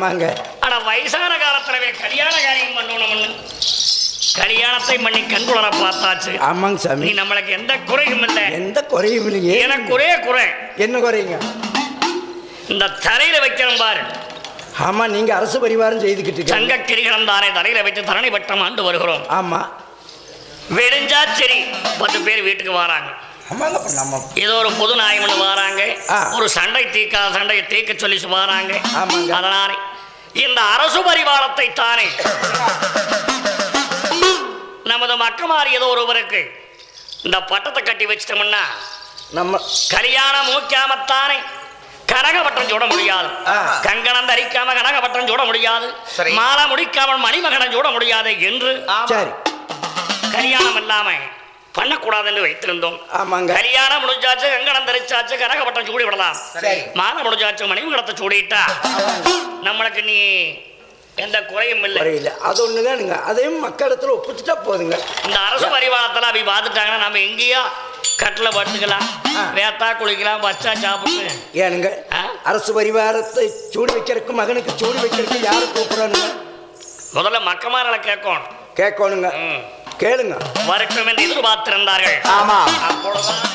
ஆமாங்க. ஆனா வயசான காலத்துலவே கல்யாண காரியம் பண்ணணும்னு கல்யாணத்தை பண்ணி கண்குளர பார்த்தாச்சு. ஆமாங்க நீ சாமி நம்மளுக்கு எந்த குறையும் இல்லை. எந்த குறையும் இல்லைங்க எனக்கு ஒரே குறை. என்ன குறையுங்க இந்த தலையில வைக்கிறோம் பாரு. ஆமா நீங்க அரசு பரிவாரம் செய்துக்கிட்டு தங்க கிரிகணம் தானே தலையில வைத்து தரணி வட்டம் ஆண்டு வருகிறோம். ஆமா. விடிஞ்சா சரி பத்து பேர் வீட்டுக்கு வராங்க. ஏதோ ஒரு புது நாயமனு வராங்க. ஒரு சண்டை தீக்காத சண்டையை தீர்க்க சொல்லி வராங்க. ஆமாங்க. அதனாலே இந்த அரசு பரிவாரத்தை தானே? நமது மக்கமாரி ஏதோ ஒருவருக்கு இந்த பட்டத்தை கட்டி வச்சிட்டோம்னா நம்ம கல்யாணம் மூக்காமத்தானே கனகப்பட்டம் சூட முடியாது. கங்கணம் தரிக்காம கனகப்பட்டம் சூட முடியாது. மாலை முடிக்காமல் மணிமகனம் சூட முடியாது என்று கல்யாணம் இல்லாம பண்ணக்கூடாதுன்னு வைத்திருந்தோம். ஆமாங்க. கல்யாணம் முடிஞ்சாச்சு கங்கணம் தரிச்சாச்சு கனகப்பட்டம் சூடி விடலாம் மாலை முடிஞ்சாச்சு மணிமகனத்தை சூடிட்டா நம்மளுக்கு நீ எந்த குறையும் இல்லை. அது ஒண்ணுதானுங்க. அதையும் மக்களிடத்துல ஒப்பிச்சுட்டா போதுங்க. இந்த அரசு பரிவாரத்தில் அப்படி பார்த்துட்டாங்கன்னா நம்ம எங்கேயோ கட்டில் படுத்துக்கலாம். வேத்தா குளிக்கலாம் பச்சா சாப்பிட்டு. ஏனுங்க? அரசு பரிவாரத்தை சூடு வைக்கிறதுக்கு மகனுக்கு சூடு வைக்கிறதுக்கு யாரு கூப்பிடணுங்க முதல்ல மக்கமாரலை கேட்கணும். கேட்கணுங்க. கேளுங்க. வரட்டும் என்று எதிர்பார்த்திருந்தார்கள் ஆமா. அப்பொழுதுதான்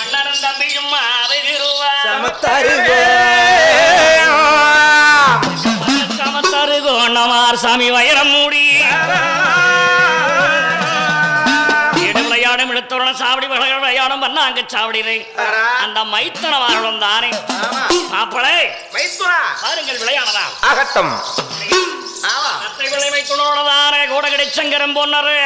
அண்ணனும் தம்பியும் மாறுகிறோம். சமத்தாருங்க சமத்தருகோ. நம்மார் சாமி வைரம் மூடி. விளையாடும் இழுத்தோரணம் சாவடி விளையாடும் விளையாடும் பண்ணாங்க சாவடிரை அந்த மைத்தனவார்களும் தானே. மாப்பிளை மைத்துனா. பாருங்கள் விளையாடலாம். ஆகட்டும் விளை வைத்துணோடதானே கூட கிடைச்சங்கரம் பொன்னரு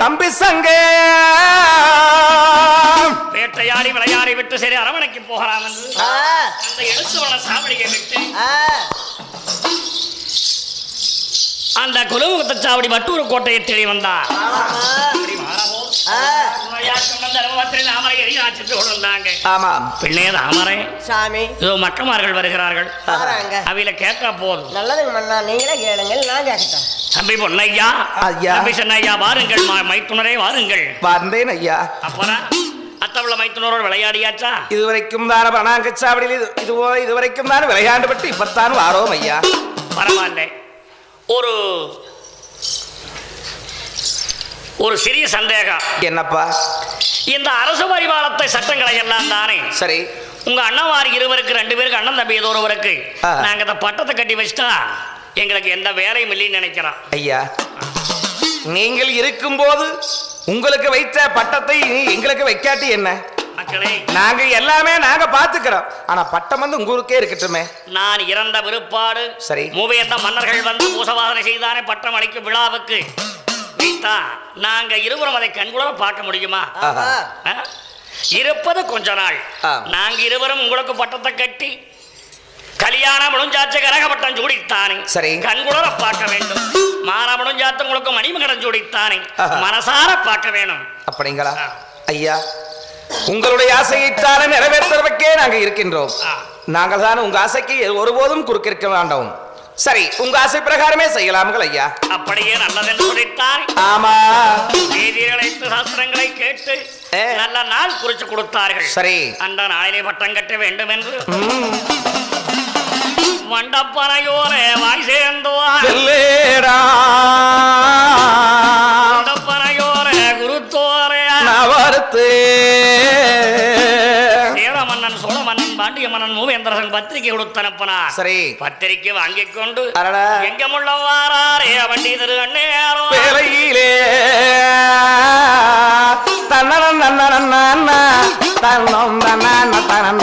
தம்பி சங்க. வேட்டையாடி விளையாடி விட்டு சரி அரவணைக்கு போகலாம் என்று அந்த எழுத்துவன சாவடியை விட்டு அந்த குலுமுகத்த சாவடி வட்டூர் கோட்டையை தேடி வந்தார் மக்கமார்கள் வருகிறார்கள். அவையில கேட்டா போதும். நல்லதுங்க மண்ணா நீங்களே கேளுங்க நான் கேட்கட்டேன் தம்பி பொன்னையா? ஐயா. தம்பி சென்னையா வாருங்கள் மைத்துனரே வாருங்கள். வந்தேன் ஐயா. அப்புறம் அத்தவள மைத்துனரோடு விளையாடியாச்சா? இதுவரைக்கும் தான பணாங்கச்சாவடியில் இது இதுவோ இதுவரைக்கும் தான் விளையாண்டு பட்டு இப்பத்தான் வாரோம் ஐயா. பரவாயில்ல. ஒரு ஒரு சிறிய சந்தேகம். என்னப்பா? இந்த அரசு பரிபாலத்தை சட்டங்களை எல்லாம் தானே? சரி. உங்க அண்ணவாரி இருவருக்கு ரெண்டு பேருக்கு அண்ணன் தம்பி ஏதோ ஒருவருக்கு. நாங்க இந்த பட்டத்தை கட்டி வச்சுட்டா எங்களுக்கு எந்த வேலையும் இல்லைன்னு நினைக்கிறோம் ஐயா நீங்கள் இருக்கும்போது உங்களுக்கு வைத்த பட்டத்தை எங்களுக்கு வைக்காட்டி என்ன? மக்களே நாங்க எல்லாமே நாங்க பாத்துக்கிறோம் ஆனா பட்டம் வந்து உங்க ஊருக்கே இருக்கட்டுமே. நான் இறந்த விருப்பாடு சரி. மூவேந்த மன்னர்கள் வந்து பூசவாதனை செய்தானே பட்டம் அளிக்கும் விழாவுக்கு. நாங்க இருவரும் அதை கண்குளர பார்க்க முடியுமா? இருப்பது கொஞ்ச நாள். நாங்க இருவரும் உங்களுக்கு பட்டத்தை கட்டி கல்யாணம் முடிஞ்சாச்சு கரக பட்டம் சூடித்தானே. சரி. கண்குளர பார்க்க வேண்டும். மாற முடிஞ்சாத்து உங்களுக்கு மணிமகடம் சூடித்தானே. ஆஹா. மனசார பார்க்க வேணும். அப்படிங்களா? ஐயா உங்களுடைய ஆசையைத்தானே நிறைவேற்றுவதற்கே நாங்க இருக்கின்றோம். நாங்கள் தான் உங்க ஆசைக்கு ஒருபோதும் குறுக்கிருக்க வேண்டாம். சரி உங்க ஆசை பிரகாரமே செய்யலாம்கள் ஐயா. அப்படியே நல்லதென்று சொல்லித்தான். ஆமா. வேதியர்களை சாஸ்திரங்களை கேட்டு. நல்ல நாள் குறிச்சு கொடுத்தார்கள். சரி. அந்த நாளிலே பட்டம் கட்ட வேண்டும் என்று. மண்டப்பனையோரே வாய் சேர்ந்தோர் இல்லேடா மண்டப்பனையோரே குருத்தோரே. நவர்த்து மன்னன் மூவேந்திரசன் பத்திரிகை கொடுத்தனுப்பினார் சரி. பத்திரிக்கை வாங்கிக் கொண்டு. எங்கமுள்ள வாராரே வண்டி திரு அண்ணேரோ வேலையிலே. தன்னனம் நன்னன தன்னம் தனன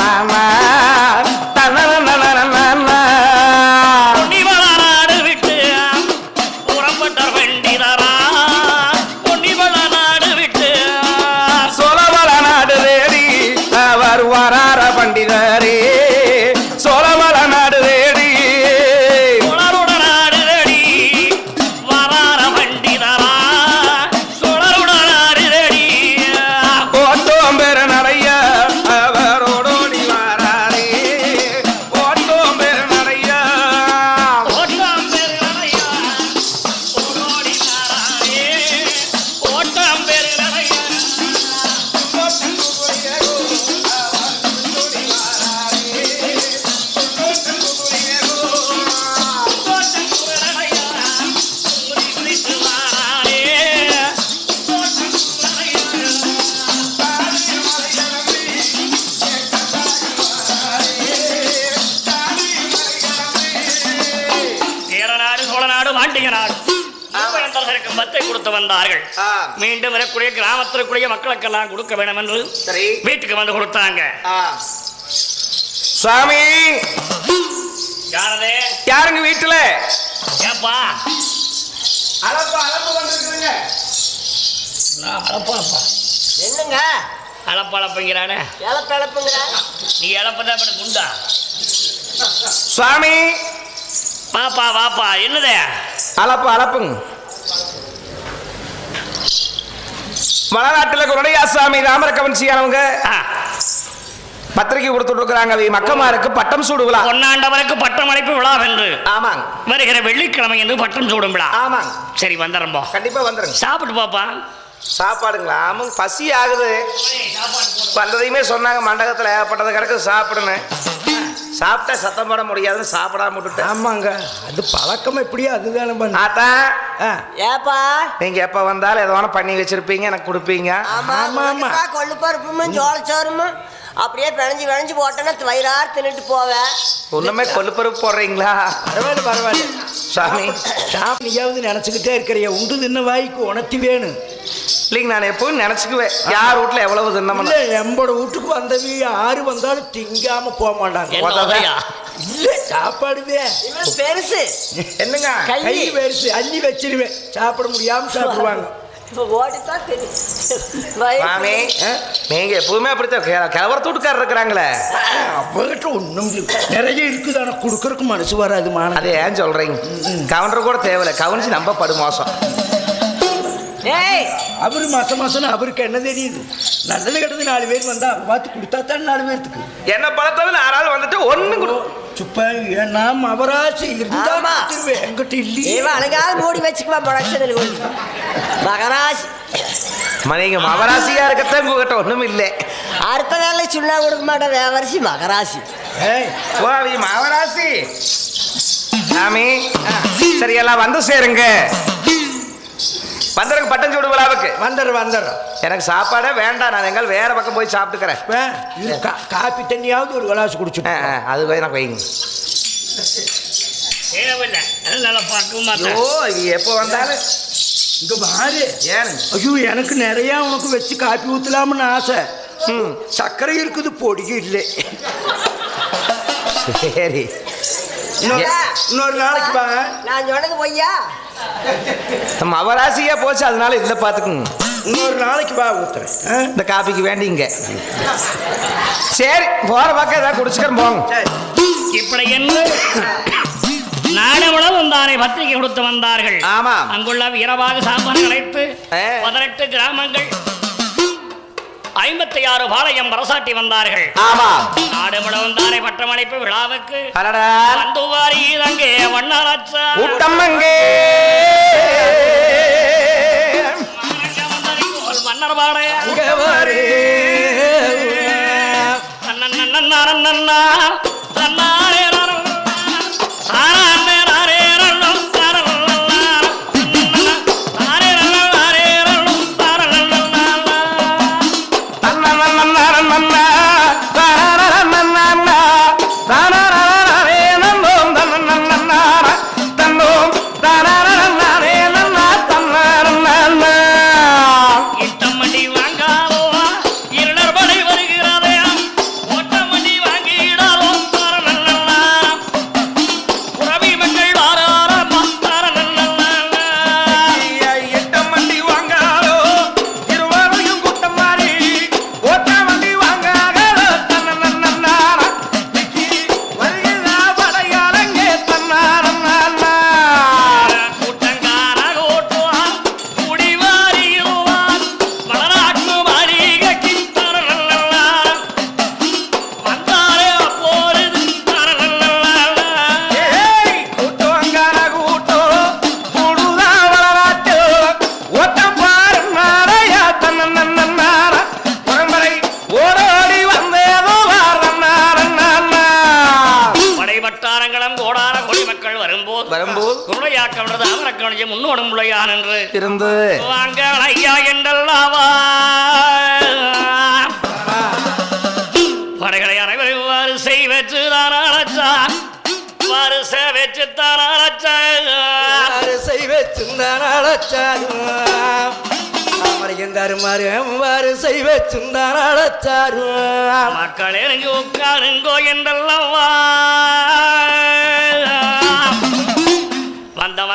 கொடுத்து வந்தார்கள். மீண்டும் வரக்கூடிய கிராமத்திற்குரிய மக்களுக்கெல்லாம் கொடுக்க வேண்டும் என்று வீட்டுக்கு வந்து கொடுத்தாங்க. சுவாமி யாரதே? யாருங்க வீட்டுல? ஏப்பா? அளப்பு அளப்பு வந்துருக்குதுங்க. நான் அளப்பாப்பா என்னங்க? அளப்பு அளப்புங்கிறானே இழப்பு இழப்புங்கிற நீ இழப்பதான் சுவாமி பாப்பா வாப்பா என்னதே? அளப்பு அளப்புங்க வடநாட்டுல குருடையா சாமி ராமர கவனிச்சியானவங்க ஆ, பத்திரிக்கை கொடுத்துட்டு இருக்கிறாங்க மக்கமாருக்கு பட்டம் சூடு விழா பொன்னாண்டவனுக்கு பட்டம் அழைப்பு விழா என்று ஆமாங்க. வருகிற வெள்ளிக்கிழமை என்று பட்டம் சூடும் விழா. ஆமாங்க. சரி வந்துடுறோம் போ. கண்டிப்பா வந்துருங்க சாப்பிட்டு பாப்பா. சாப்பாடுங்களா? ஆமாங்க பசி ஆகுது. வந்ததையுமே சொன்னாங்க மண்டபத்தில் ஏகப்பட்டது கிடக்கு சாப்பிடுன்னு. சாப்பிட்டா சத்தம் போட முடியாதுன்னு சாப்பிடாம விட்டுட்டேன் ஆமாங்க. அது பழக்கம் எப்படியோ அதுதானே பண்ண. ஆத்தா ஆ, ஏப்பா? நீங்க எப்ப வந்தாலும் எதோ பண்ணி வச்சிருப்பீங்க எனக்கு கொடுப்பீங்க. ஆமா ஆமா, கொள்ளு பருப்பும் சோளச்சோறும் அப்படியே பிணைஞ்சு பிணைஞ்சு போட்டேன்னா வயிறார் தின்னுட்டு போவேன் ஒண்ணுமே கொல்லுப்பருப்பு போடுறீங்களா? பரவாயில்ல பரவாயில்ல. சாமி. சாமி நீயாவது நினைச்சுக்கிட்டே இருக்கிறிய. உண்டு தின்ன வாய்க்கு உணர்த்தி வேணும். இல்லைங்க நான் எப்பவும் நினைச்சுக்குவேன். யார் வீட்டுல எவ்வளவு இல்ல தின்னமல்ல எம்போட வீட்டுக்கு வந்தவி யாரு வந்தாலும் திங்காம போக மாட்டாங்க? இல்ல சாப்பாடுவே. பெருசு. என்னங்க? கை வேறுச்சு அள்ளி வச்சிருவேன். சாப்பிட முடியாம சாப்பிடுவாங்க. மாமி நீங்க எப்பவுமே அப்படித்தான் இருக்கிறாங்களே. அவகிட்ட ஒண்ணும் இல்லை. நிறைய இருக்குது ஆனா கொடுக்கறதுக்கு மனசு வராது மான அது ஏன் சொல்றீங்க? கவுண்டர் கூட தேவையில்ல. கவனிச்சு நம்ப படு மோசம். அவரு மாசம் மாசம் அவருக்கு என்ன தெரியுது? நல்லது கெட்டது நாலு பேர் வந்தா அவ பார்த்து கொடுத்தா தான் நாலு பேர்த்துக்கு. என்ன பழத்தவன்? ஆறாள் வந்துட்டு ஒண்ணு கொடு. சுப்பா ஏன்னா மவராசி இருந்தா ஆமா. கொடுத்துருவேன். என்கிட்ட இல்லையே. இவன் அழகாக மூடி வச்சுக்குவா கொண்டு மகராசி. நீங்க மவராசியா இருக்கத்தான் உங்ககிட்ட ஒண்ணும் இல்லை. அடுத்த நாளில் சுண்ணா கொடுக்க மாட்டேன் வேவரிசி மகராசி. ஏய் மவராசி சாமி சரி எல்லாம் வந்து சேருங்க. வந்துருங்க பட்டம் சூடு விழாவுக்கு. வந்துடுறேன் வந்துடுறேன் எனக்கு சாப்பாடே வேண்டாம் நான் எங்கால் வேற பக்கம் போய் சாப்பிட்டுக்கிறேன். காப்பி தண்ணியாவது ஒரு கிளாஸ் ஆ, குடிச்சுட்டு ஆ, அது போய் எனக்கு வைங்க. எப்போ வந்தாலும். இங்க பாரு. ஏன்? ஐயோ எனக்கு நிறைய உனக்கு வச்சு காப்பி ஊத்தலாம்னு ஆசை. சர்க்கரை இருக்குது பொடியும் இல்லை. சரி. இன்னொரு இன்னொரு நாளைக்கு நான் சொன்னது பொய்யா? நம்ம அவராசியா போச்சு அதனால இல்லை பார்த்துக்குங்க. இன்னொரு நாளைக்கு வா ஊத்துறேன்? இந்த காப்பிக்கு வேண்டிங்க. சரி போற பக்கம் ஏதாவது குடிச்சுக்கிறேன் போங்க. சரி. இப்படி என்று நாடமுடன் தானே பத்திரிகை கொடுத்து வந்தார்கள். ஆமாம். அங்குள்ள வீரபாக சாம்பன் அழைத்து ஆ. பதினெட்டு கிராமங்கள் ஐம்பத்தி ஆறு பாளையம் பரசாட்டி வந்தார்கள். ஆமா. நாடு முழுவதும் தானே பட்டமளிப்பு விழாவுக்கு வந்துவாரி தங்கே வண்ணாராச்சா கூட்டம்மங்கே மன்னர் பாடையா இங்க வாரு. நன்னா வரும்போது குருளையாக்கவனது அமரக்கவனிச்சு முன்னோடும் பிள்ளையான் என்று. இருந்து வாங்க ஐயா என்றல்லாவா? படைகளை அனைவரும் இவ்வாறு செய்வச்சு தாராளச்சான் வரிசை வச்சு தாராளச்சான் வரிசை வச்சுந்தான் அழைச்சாரும் தாமரையும் தருமாறும் வரிசை வச்சுந்தான் அழைச்சாரும் மக்கள் இறங்கி உட்காருங்கோ என்றல்லவா?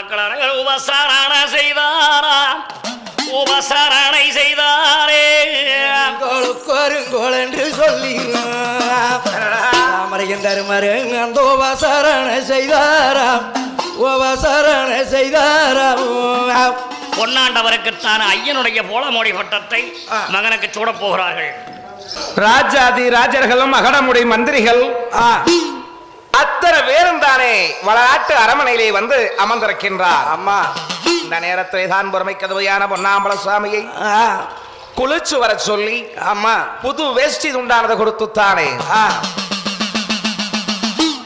அனைவரும் உபசாரண செய்தாராம் உபசாரணை செய்தாரே. கோளுக்கோருங்கோள் என்று சொல்லி தாமரையும் தருமாறும் அந்த உபசரணை செய்தாராம் உபசரணை செய்தாராம் பொன்னாண்டவருக்குத்தான் ஐயனுடைய போலமோடி பட்டத்தை மகனுக்கு சூடப் போகிறார்கள். ராஜாதி ராஜர்களும் அகடமுடி மந்திரிகள். ஆ. அத்தனை பேரும் தானே வளநாட்டு அரமனையிலே வந்து அமர்ந்திருக்கின்றார். அம்மா. இந்த நேரத்திலே தான் பொறுமை கதவையான பொன்னாம்பல சுவாமியை குளிச்சு வர சொல்லி அம்மா. புது வேஷ்டி உண்டானதை கொடுத்து தானே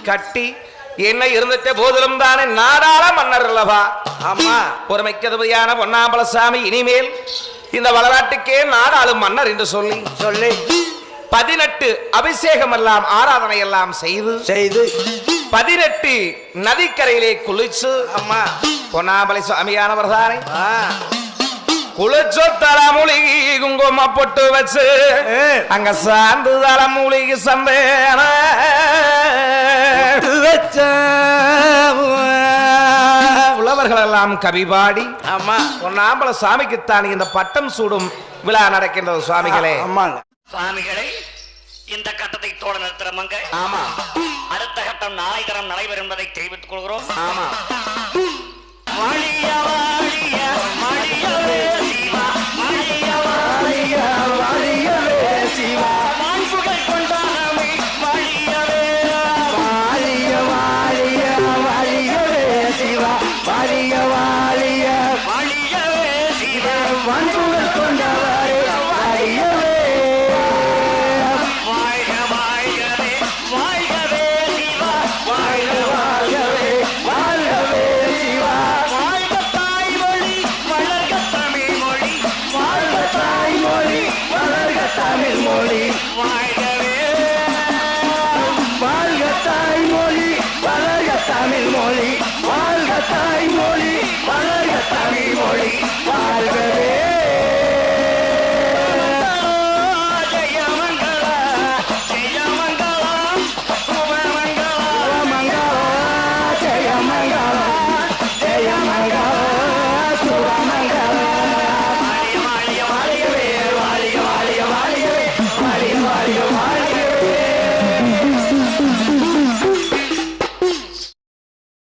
கட்டி என்ன இருந்துட்ட போதிலும் தானே நாடாள மன்னர் அல்லவா? அம்மா. பொறுமை கதவையான பொன்னாம்பல சாமி இனிமேல் இந்த வளநாட்டுக்கே நாடாளும் மன்னர் என்று சொல்லி. சொல்லி. பதினெட்டு அபிஷேகம் எல்லாம் ஆராதனை எல்லாம் செய்து செய்து. பதினெட்டு நதிக்கரையிலே குளிச்சு அம்மா. பொன்னாமலை சுவாமியானவர் தானே குளிச்சோ தலைமுழுகி குங்கும பொட்டு வச்சு. அங்க சாந்து தலைமுழுகி சந்தேன. உழவர்கள் எல்லாம் கவி பாடி அம்மா. பொன்னாம்பல சாமிக்குத்தான் இந்த பட்டம் சூடும் விழா நடக்கின்றது சுவாமிகளே. அம்மாங்க. சுவாமிகளை இந்த கட்டத்தை தோட நிறுத்துறமங்க ஆமா. அடுத்த கட்டம் நாளை தரம் நடைபெறும் என்பதை தெரிவித்துக் கொள்கிறோம். ஆமா. வாழிய வாழிய.